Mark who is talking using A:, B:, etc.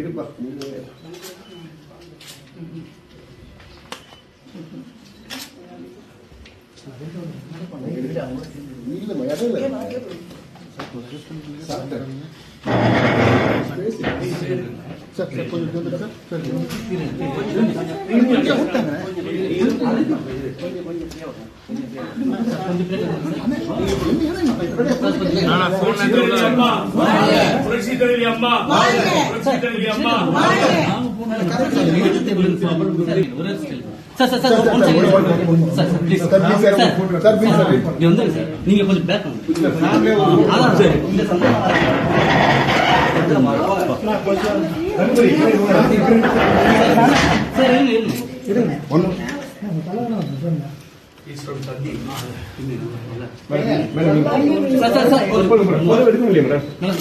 A: இருப்பா நீங்க இல்லைம்மா இடம் இல்லை சாப்பிட்டேன் பேசி. சார் சார் கொஞ்சம் வந்து சார் சார் இங்கே விட்டாங்க
B: புரட்சி தலைவி அம்மா புரட்சி தலைவி அம்மா
C: sir sir sir sir please
A: sir sir sir
C: வந்துருங்க சார் நீங்க கொஞ்சம் பேக் அதான் சார் இந்த சந்தர்ப்பம் சார் இருங்க இருங்க
A: ஒன்றும்
B: ஈஸ்வரன்
A: மேடம் மேடம்